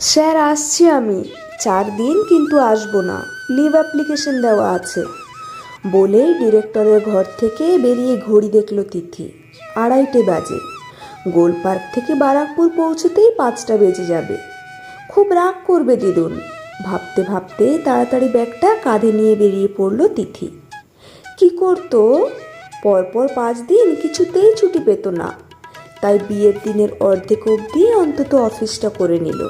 Sir আসছি আমি। চার দিন কিন্তু আসব না। লিভ অ্যাপ্লিকেশন দেওয়া আছে। বলেই ডিরেক্টরের ঘর থেকে বেরিয়ে ঘড়ি দেখল তিথি। আড়াইটে বাজে। গোল পার্ক থেকে বারাকপুর পৌঁছতেই পাঁচটা বেজে যাবে। খুব রাগ করবে দিদুন। ভাবতে ভাবতে তাড়াতাড়ি ব্যাগটা কাঁধে নিয়ে বেরিয়ে পড়ল তিথি। কি করতো? পরপর পাঁচ দিন কিছুতেই ছুটি পেত না। তাই বিয়ের দিনের অর্ধেক অবধি অন্তত অফিসটা করে নিল।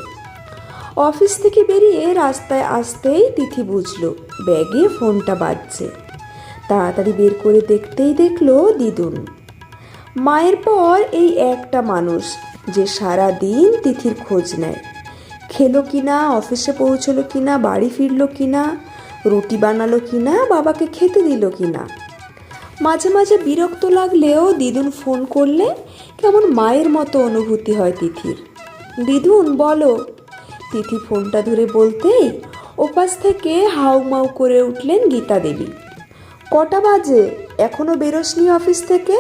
অফিস থেকে বেরিয়ে রাস্তায় আসতেই তিথি বুঝলো, ব্যাগে ফোনটা বাজছে। তাড়াতাড়ি বের করে দেখতেই দেখল দিদুন। মায়ের পর এই একটা মানুষ যে সারা দিন তিথির খোঁজ নেয়। খেলো কিনা, অফিসে পৌঁছলো কিনা, বাড়ি ফিরলো কিনা, রুটি বানালো কিনা, বাবাকে খেতে দিল কিনা। মাঝে মাঝে বিরক্ত লাগলেও দিদুন ফোন করলে কেমন মায়ের মতো অনুভূতি হয় তিথির। দিদুন বলো তিথি ফোনটা ধরে বলতেই ওপাশ থেকে হাউমাউ করে উঠলেন গীতা দেবী। কটা বাজে? এখনও বেরোসনি অফিস থেকে?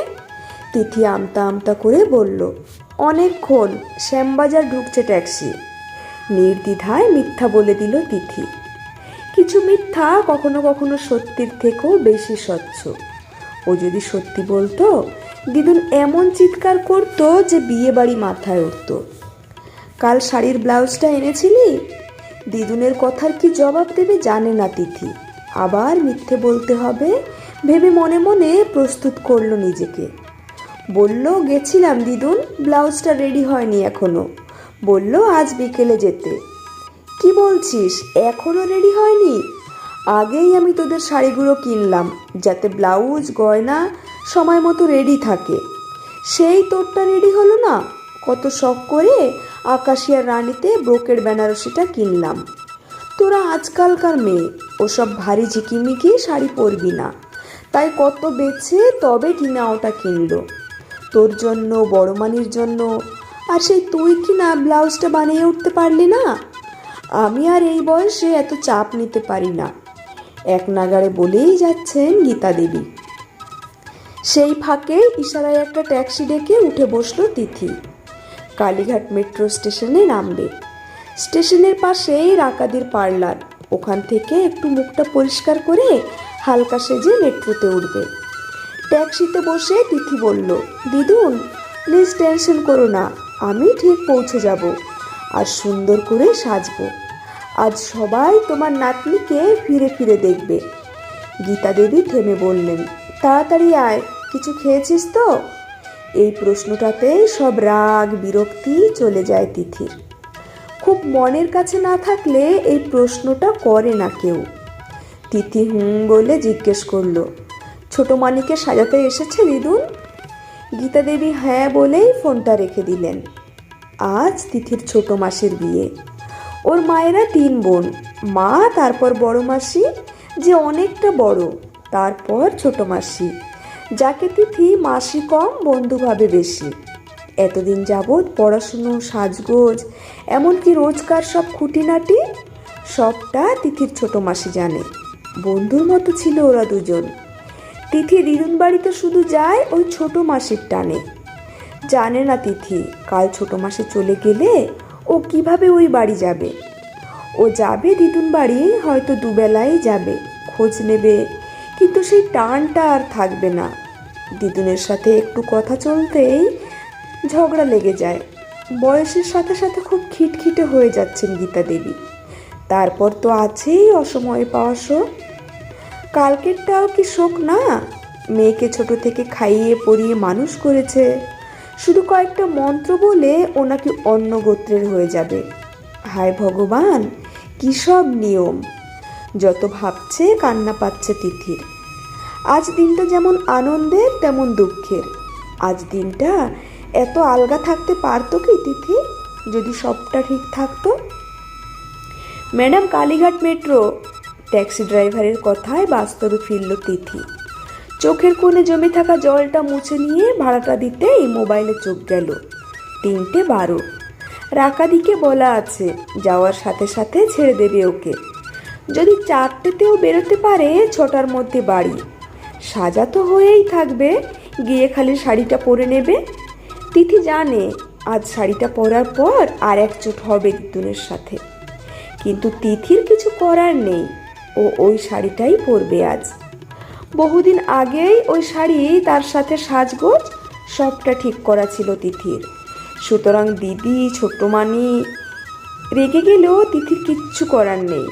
তিথি আমতা আমতা করে বলল, অনেকক্ষণ শ্যামবাজার ঢুকছে ট্যাক্সি। নির্দ্বিধায় মিথ্যা বলে দিল তিথি। কিছু মিথ্যা কখনো কখনো সত্যির থেকেও বেশি স্বচ্ছ। ও যদি সত্যি বলতো, দিদুন এমন চিৎকার করতো যে বিয়ে বাড়ি মাথায় উঠতো। কাল শাড়ির ব্লাউজটা এনেছিলি? দিদুনের কথার কি জবাব দেবে জানে না তিথি। আবার মিথ্যে বলতে হবে ভেবে মনে মনে প্রস্তুত করল নিজেকে। বলল, গেছিলাম দিদুন ব্লাউজটা রেডি হয়নি এখনও। বলল, আজ বিকেলে যেতে। কি বলছিস? এখনও রেডি হয়নি? আগেই আমি তোদের শাড়িগুলো কিনলাম, যাতে ব্লাউজ, গয়না সময় মতো রেডি থাকে। সেই তোরটা রেডি হলো না? কত শখ করে আকাশিয়ার রানীতে ব্রোকের বেনারসিটা কিনলাম। তোরা আজকালকার মেয়ে, ওসব ভারী ঝিকিমিকি শাড়ি পরবি না। তাই কত বেছে তবে টিনা ওটা কিনলো। তোর জন্য বড়মানির জন্য, আর সেই তুই কি না ব্লাউজটা বানিয়ে উঠতে পারলি না? আমি আর এই বয়সে এত চাপ নিতে পারি না। এক নাগারে বলেই যাচ্ছেন গীতা দেবী। সেই ফাঁকে ইশারায় একটা ট্যাক্সি ডেকে উঠে বসল তিথি। কালীঘাট মেট্রো স্টেশনে নামবে। স্টেশনের পাশেই রাকাদির পার্লার। ওখান থেকে একটু মুখটা পরিষ্কার করে হালকা সেজে মেট্রোতে উঠবে। ট্যাক্সিতে বসে তিথি বলল, দিদুন প্লিজ টেনশন করো না, আমি ঠিক পৌঁছে যাব আর সুন্দর করে সাজবো। আজ সবাই তোমার নাতনিকে ফিরে ফিরে দেখবে। গীতা দেবী থেমে বললেন, তাড়াতাড়ি আয়, কিছু খেয়েছিস তো? এই প্রশ্নটাতেই সব রাগ, বিরক্তি চলে যায় তিথির। খুব মনের কাছে না থাকলে এই প্রশ্নটা করে না কেউ। তিথি হুম বলে জিজ্ঞেস করল, ছোট মানিকে সাজাতে এসেছে দিদুন গীতা দেবী হ্যাঁ বলেই ফোনটা রেখে দিলেন। আজ তিথির ছোট মাসির বিয়ে। ওর মায়েরা তিন বোন, মা, তারপর বড় মাসি, যে অনেকটা বড়, তারপর ছোট মাসি। যাকে তিথি মাসি কম বন্ধুভাবে বেশি। এতদিন যাবৎ পড়াশুনো, সাজগোজ, এমনকি রোজকার সব খুঁটিনাটি, সবটা তিথির ছোট মাসি জানে। বন্ধুর মতো ছিল ওরা দুজন। তিথি দিদুন বাড়িতে শুধু যায়, ওই ছোট মাসির টানে। জানে না তিথি, কাল ছোট মাসি চলে গেলে ও কীভাবে ওই বাড়ি যাবে? ও যাবে দিদুন বাড়ি, হয়তো দুবেলাই যাবে। খোঁজ নেবে কিন্তু সেই টানটা আর থাকবে না। দিদুনের সাথে একটু কথা চলতেই ঝগড়া লেগে যায়। বয়সের সাথে সাথে খুব খিটখিটে হয়ে যাচ্ছেন গীতা দেবী। তারপর তো আছেই অসময়ে পাওয়া শোক। কালকেরটাও কি শোক না? মেয়েকে ছোট থেকে খাইয়ে পরিয়ে মানুষ করেছে। শুধু কয়েকটা মন্ত্র বলে ওনাকে অন্য গোত্রের হয়ে যাবে। হায় ভগবান, কী সব নিয়ম। যত ভাবছে, কান্না পাচ্ছে তিথির। আজ দিনটা যেমন আনন্দের, তেমন দুঃখের। আজ দিনটা এত আলগা থাকতে পারতো কি তিথি? যদি সবটা ঠিক থাকতো? ম্যাডাম কালীঘাট মেট্রো ট্যাক্সি ড্রাইভারের কথায় বাস্তবে ফিরল তিথি। চোখের কোণে জমে থাকা জলটা মুছে নিয়ে ভাড়াটা দিতেই মোবাইলে চোখ গেল। তিনটে বারো। রাকাদিকে বলা আছে, যাওয়ার সাথে সাথে ছেড়ে দেবে ওকে। যদি চারটেতেও বেরোতে পারে ছটার মধ্যে বাড়ি। সাজা তো হয়েই থাকবে, গিয়ে খালি শাড়িটা পরে নেবে। তিথি জানে, আজ শাড়িটা পরার পর আর এক চোট হবে দিদুনের সাথে। কিন্তু তিথির কিছু করার নেই, ও ওই শাড়িটাই পরবে আজ। বহুদিন আগেই ওই শাড়ি তার সাথে সাজগোজ, সবটা ঠিক করা ছিল তিথির। সুতরাং দিদি ছোট মানি রেগে গেলেও তিথির কিচ্ছু করার নেই।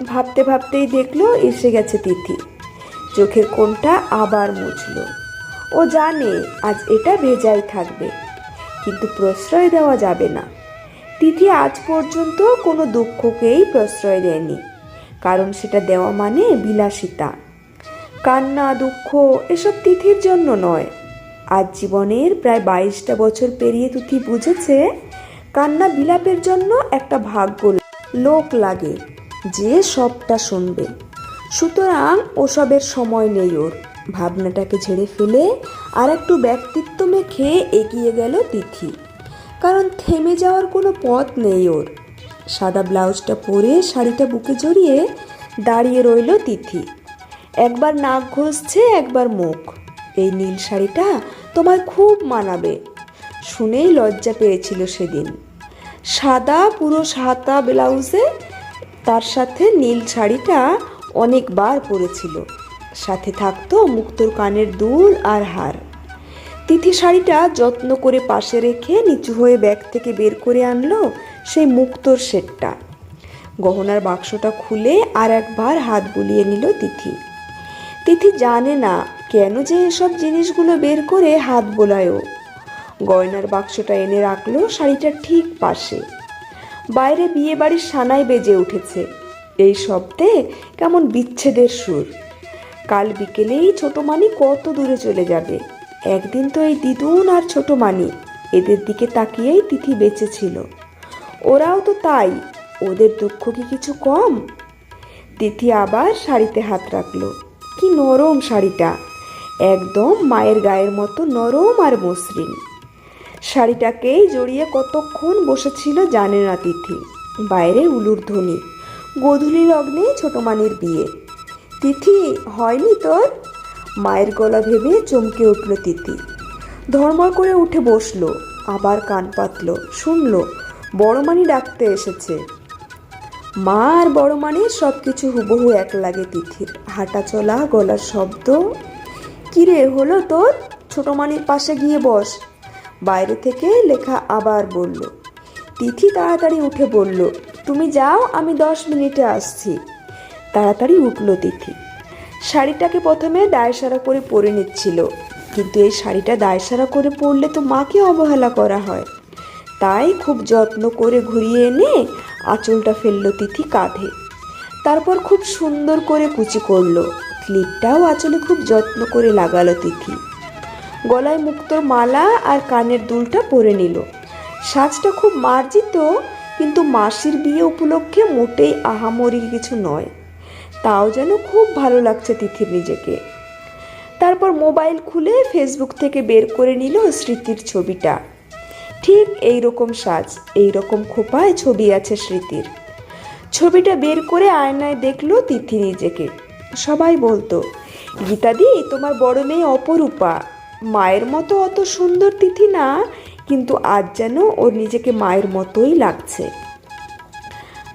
ভাবতে ভাবতেই দেখল, এসে গেছে তিথি। চোখের কোণটা আবার মুছল। ও জানে আজ এটা ভেজাই থাকবে, কিন্তু প্রশ্রয় দেওয়া যাবে না। তিথি আজ পর্যন্ত কোনো দুঃখকেই প্রশ্রয় দেয়নি, কারণ সেটা দেওয়া মানে বিলাসিতা। কান্না, দুঃখ, এসব তিথির জন্য নয়। আজ জীবনের প্রায় বাইশটা বছর পেরিয়ে তিথি বুঝেছে, কান্না বিলাপের জন্য একটা ভাগ্য লোক লাগে। যে সবটা শুনবে। সুতরাং ওসবের সময় নেই ওর। ভাবনাটাকে ঝেড়ে ফেলে আর একটু ব্যক্তিত্ব মেখে এগিয়ে গেল তিথি। কারণ থেমে যাওয়ার কোনো পথ নেই ওর। সাদা ব্লাউজটা পরে শাড়িটা বুকে জড়িয়ে দাঁড়িয়ে রইল তিথি। একবার নাক ঘষছে, একবার মুখ। এই নীল শাড়িটা তোমায় খুব মানাবে। শুনেই লজ্জা পেয়েছিল সেদিন। সাদা পুরো সাদা ব্লাউজে তার সাথে নীল শাড়িটা অনেকবার পরেছিল। সাথে থাকতো মুক্তোর কানের দুল আর হার। তিথি শাড়িটা যত্ন করে পাশে রেখে নিচু হয়ে ব্যাগ থেকে বের করে আনলো সেই মুক্তোর সেটটা। গহনার বাক্সটা খুলে আর একবার হাত বুলিয়ে নিল তিথি। তিথি জানে না কেন যে এসব জিনিসগুলো বের করে হাত বোলায়ও। গয়নার বাক্সটা এনে রাখল শাড়িটা ঠিক পাশে। বাইরে বিয়ে বাড়ির সানাই বেজে উঠেছে। এই শব্দে কেমন বিচ্ছেদের সুর। কাল বিকেলেই ছোট মানি কত দূরে চলে যাবে। একদিন তো এই দিদুন আর ছোট মানি, এদের দিকে তাকিয়েই তিথি বেঁচে ছিল ওরাও তো তাই, ওদের দুঃখ কি কিছু কম? তিথি আবার শাড়িতে হাত রাখল। কি নরম শাড়িটা, একদম মায়ের গায়ের মতো নরম আর মসৃণ। শাড়িটাকেই জড়িয়ে কতক্ষণ বসেছিল জানে না তিথি বাইরে উলুর ধ্বনি, গোধূলি লগ্নে ছোট মানির বিয়ে। তিথি, হয়নি তোর? মায়ের গলা ভেবে চমকে উঠল তিথি। ধর্মর করে উঠে বসল, আবার কান পাতল, শুনল বড় মানি ডাকতে এসেছে। মা আর বড় মানির সব কিছু হুবহু এক লাগে তিথির, হাঁটা চলা, গলার শব্দ। কিরে, হলো তোর? ছোট মানির পাশে গিয়ে বস। বাইরে থেকে লেখা আবার বলল, তিথি তাড়াতাড়ি উঠে বলল, তুমি যাও, আমি দশ মিনিটে আসছি। তাড়াতাড়ি উঠল তিথি। শাড়িটাকে প্রথমে দায়সারা করে পরে নিচ্ছিল, কিন্তু এই শাড়িটা দায়সারা করে পরলে তো মাকে অবহেলা করা হয়। তাই খুব যত্ন করে ঘুরিয়ে এনে আঁচলটা ফেলল তিথি কাঁধে। তারপর খুব সুন্দর করে কুচি করল। ক্লিপটাও আঁচলে খুব যত্ন করে লাগালো তিথি। গলায় মুক্তোর মালা আর কানের দুলটা পরে নিল। সাজটা খুব মার্জিত, কিন্তু মাসির বিয়ে উপলক্ষে মোটেই আহামরি কিছু নয়। তাও যেন খুব ভালো লাগছে তিথির নিজেকে। তারপর মোবাইল খুলে ফেসবুক থেকে বের করে নিল স্মৃতির ছবিটা। ঠিক এই রকম সাজ, এই রকম খোপায় ছবি আছে স্মৃতির। ছবিটা বের করে আয়নায় দেখল তিথি নিজেকে। সবাই বলতো, গীতাদি, তোমার বড় মেয়ে অপরূপা। মায়ের মতো অত সুন্দর তিথি না, কিন্তু আজ যেন ওর নিজেকে মায়ের মতোই লাগছে।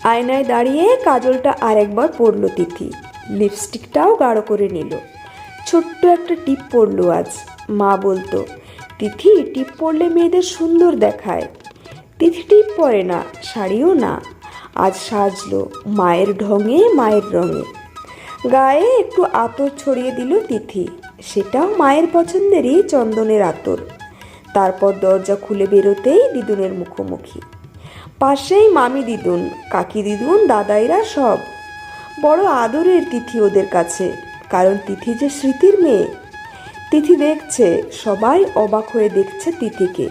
আয়নায় দাঁড়িয়ে কাজলটা আরেকবার পরলো তিথি। লিপস্টিকটাও গাঢ় করে নিল। ছোট্ট একটা টিপ পরলো আজ। মা বলতো, তিথি, টিপ পরলে মেয়েদের সুন্দর দেখায়। তিথি টিপ পরে না, শাড়িও না। আজ সাজলো, মায়ের ঢঙে, মায়ের রঙে। গায়ে একটু আতর ছড়িয়ে দিল তিথি। সেটাও মায়ের পছন্দেরই চন্দনের আতর। তারপর দরজা খুলে বেরোতেই দিদুনের মুখোমুখি। পাশেই মামি দিদুন, কাকি দিদুন, দাদাইরা সব। বড় আদরের তিথি ওদের কাছে, কারণ তিথি যে স্মৃতির মেয়ে। তিথি দেখছে, সবাই অবাক হয়ে দেখছে তিথিকে।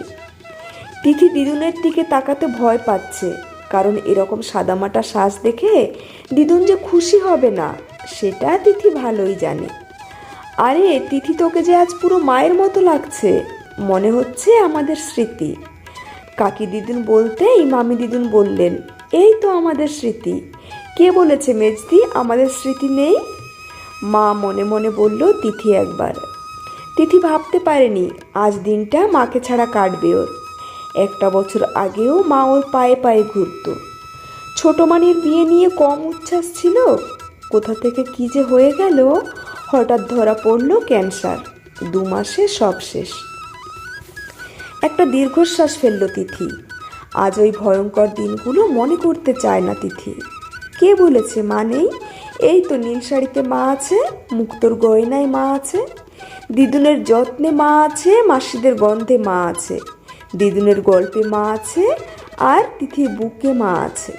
তিথি দিদুনের দিকে তাকাতে ভয় পাচ্ছে, কারণ এরকম সাদামাটা শ্বাস দেখে দিদুন যে খুশি হবে না, সেটা তিথি ভালোই জানে। আরে, তিথি তোকে যে আজ পুরো মায়ের মতো লাগছে। মনে হচ্ছে আমাদের স্মৃতি। কাকি দিদুন বলতেই মামি দিদুন বললেন, এই তো আমাদের স্মৃতি। কে বলেছে মেজদি, আমাদের স্মৃতি নেই? মা মনে মনে বলল, তিথি একবার। তিথি ভাবতে পারেনি, আজ দিনটা মাকে ছাড়া কাটবে ওর। একটা বছর আগেও মা ওর পায়ে পায়ে ঘুরতো। ছোট মানির বিয়ে নিয়ে কম উচ্ছ্বাস ছিল? কোথা থেকে কি যে হয়ে গেল? হঠাৎ ধরা পড়ল ক্যান্সার। দু মাসে সব শেষ। একটা দীর্ঘশ্বাস ফেলল তিথি। আজ ওই ভয়ঙ্কর দিনগুলো মনে করতে চায় না তিথি। কে বলেছে মা নেই? এই তো নীল শাড়িতে মা আছে, মুক্তোর গয়নায় মা আছে, দিদুনের যত্নে মা আছে, মাসিদের গন্ধে মা আছে, দিদুনের গল্পে মা আছে, আর তিথির বুকে মা আছে।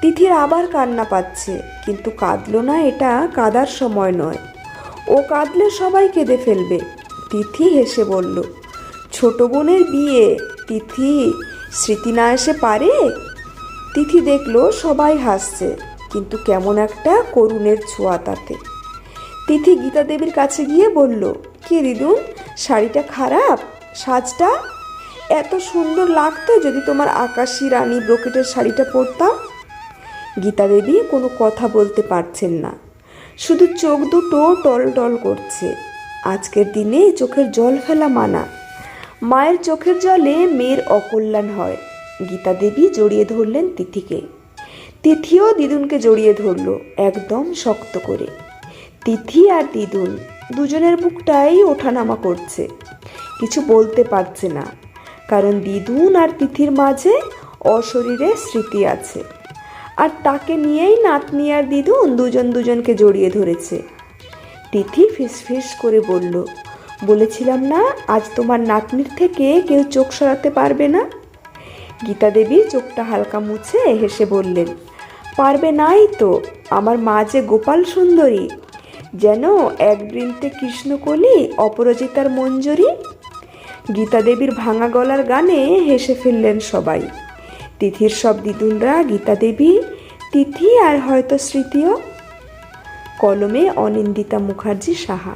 তিথির আবার কান্না পাচ্ছে, কিন্তু কাঁদলো না এটা কাদার সময় নয়। ও কাঁদলে সবাই কেঁদে ফেলবে। তিথি হেসে বলল, ছোট বোনের বিয়ে, তিথি, স্মৃতি না এসে পারে? তিথি দেখল, সবাই হাসছে, কিন্তু কেমন একটা করুণের ছোঁয়া তাতে। তিথি গীতা দেবীর কাছে গিয়ে বলল, কি দিদুন শাড়িটা খারাপ? সাজটা? এত সুন্দর লাগতো যদি তোমার আকাশি রানী ব্রোকেটের শাড়িটা পরতাম? গীতা দেবী কোনো কথা বলতে পারছেন না। শুধু চোখ দুটো টল টল করছে। আজকের দিনে চোখের জল ফেলা মানা। মায়ের চোখের জলে মেয়ের অকল্যাণ হয়। গীতা দেবী জড়িয়ে ধরলেন তিথিকে। তিথিও দিদুনকে জড়িয়ে ধরল, একদম শক্ত করে। তিথি আর দিদুন দুজনের বুকটাই ওঠানামা করছে। কিছু বলতে পারছে না, কারণ দিদুন আর তিথির মাঝে অশরীরে স্মৃতি আছে। আর তাকে নিয়েই নাতনি আর দিদুন দুজন দুজনকে জড়িয়ে ধরেছে। তিথি ফিস ফিস করে বলল, বলেছিলাম না, আজ তোমার নাতনির থেকে কেউ চোখ সরাতে পারবে না? গীতা দেবী চোখটা হালকা মুছে হেসে বললেন, পারবে নাই তো, আমার মা যে গোপাল সুন্দরী, যেন এক বৃন্তে কৃষ্ণকলি, অপরাজিতার মঞ্জরি? গীতা দেবীর ভাঙা গলার গানে হেসে ফেললেন সবাই। তিথির সব দিদুনরা গীতা দেবী তিথি আর হয়তো স্মৃতিও। কলমে অনিন্দিতা মুখার্জি সাহা।